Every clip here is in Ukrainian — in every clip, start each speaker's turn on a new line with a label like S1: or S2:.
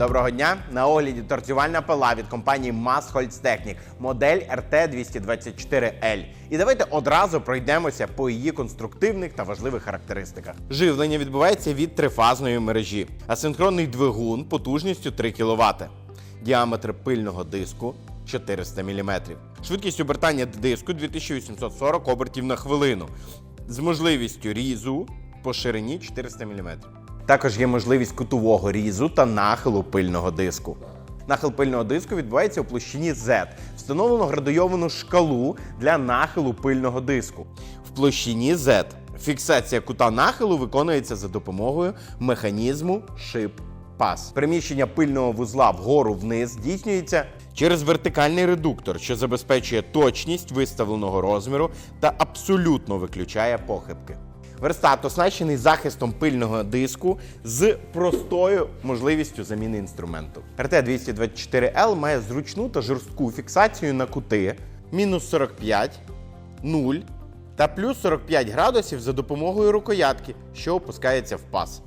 S1: Доброго дня! На огляді торцювальна пила від компанії Massholz Technic, модель RT224L. І давайте одразу пройдемося по її конструктивних та важливих характеристиках. Живлення відбувається від трифазної мережі, асинхронний двигун потужністю 3 кВт, діаметр пильного диску 400 мм, швидкість обертання диску 2840 обертів на хвилину, з можливістю різу по ширині 400 мм. Також є можливість кутового різу та нахилу пильного диску. Нахил пильного диску відбувається у площині Z. Встановлено градуйовану шкалу для нахилу пильного диску. В площині Z фіксація кута нахилу виконується за допомогою механізму шип пас. Переміщення пильного вузла вгору вниз здійснюється через вертикальний редуктор, що забезпечує точність виставленого розміру та абсолютно виключає похибки. Верстат оснащений захистом пильного диску з простою можливістю заміни інструменту. RT224L має зручну та жорстку фіксацію на кути мінус 45, 0 та плюс 45 градусів за допомогою рукоятки, що опускається в паз.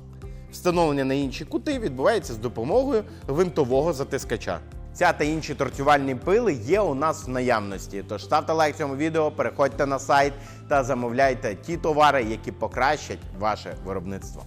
S1: Встановлення на інші кути відбувається з допомогою винтового затискача. Ця та інші торцювальні пили є у нас в наявності. Тож ставте лайк цьому відео, переходьте на сайт та замовляйте ті товари, які покращать ваше виробництво.